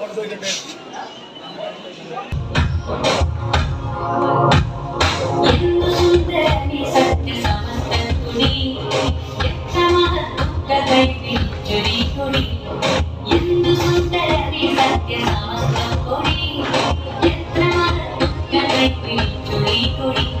Orada gidelim.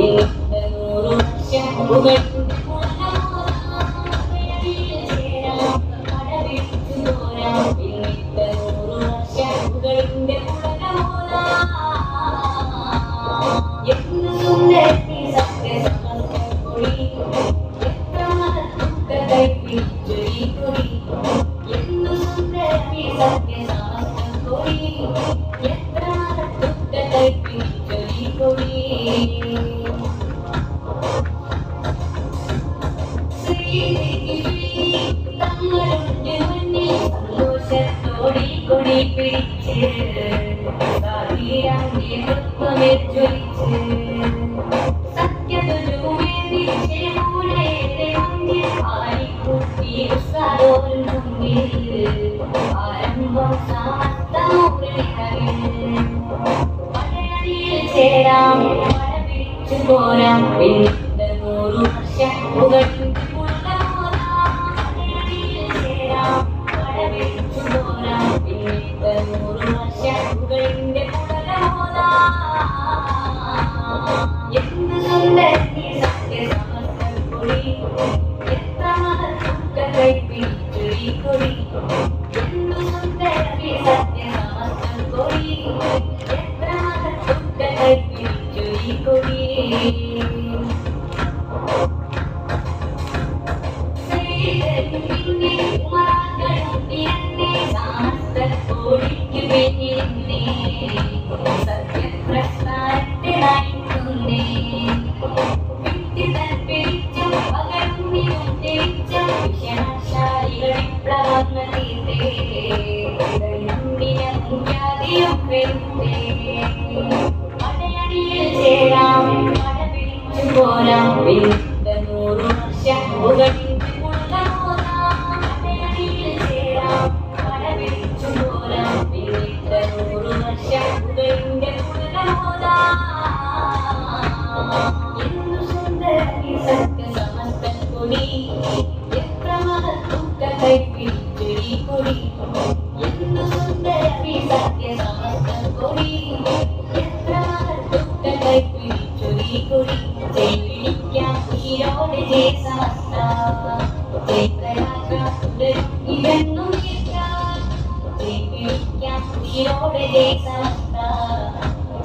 Thank you. ആരംഭം സമസ്തമുരളികളിൽ ചേരാം പിടിച്ചു പോരാം. പിന്നെ ahora.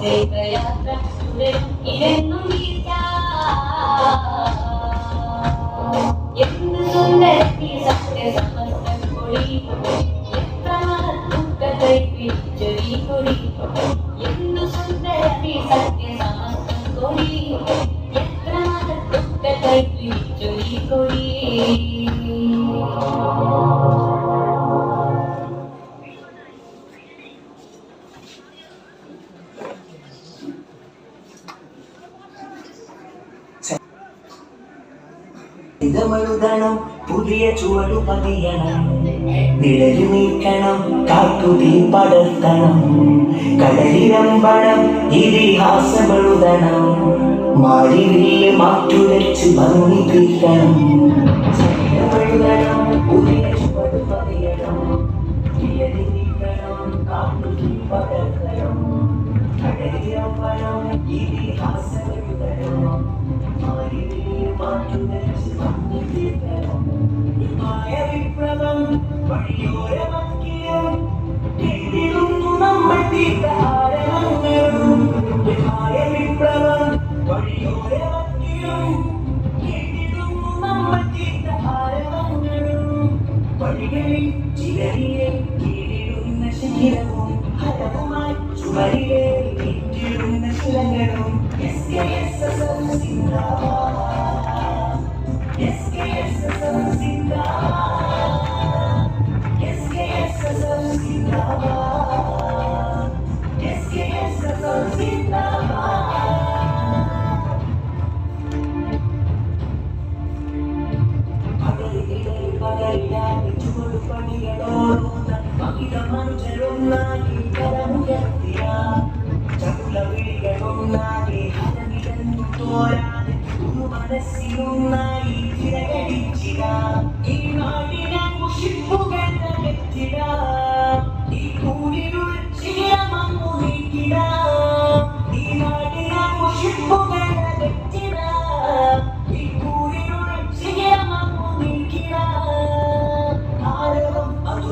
ജൈത്രയാത്ര ഇതെന്നും എന്ത് സുന്ദരത്തി സത്യസമസ്തം കൊടി എത്ര മഹത്തൂക്ക കൈപ്പിടിച്ചു ഈ കൊടി എന്തു സുന്ദരത്തി സത്യ ഗീതമഴുതണം പുതിയ ചുവടു പതിയണം. നിഴൽ നീക്കണം കാട്ടുതി പടർത്തണം. കടലിരമ്പണം ഇതിഹാസമെഴുതണം. മാലിന്യെ മാറ്റുരച്ച് ഭംഗി തീക്കണം പുതിയ ചുവടു മാറ്റുരച്ച് ഭംഗി 내일 지대리에 길이로 나 신기라고 하다고 말 주말이래 빗길로 나 신랑이라고 예스게 예스서 웃인다 예스게 예스서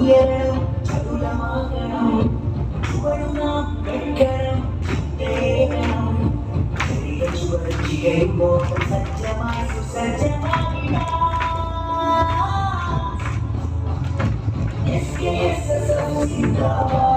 Yeah. Esqueça sua cidade.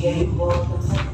Yea, welcome.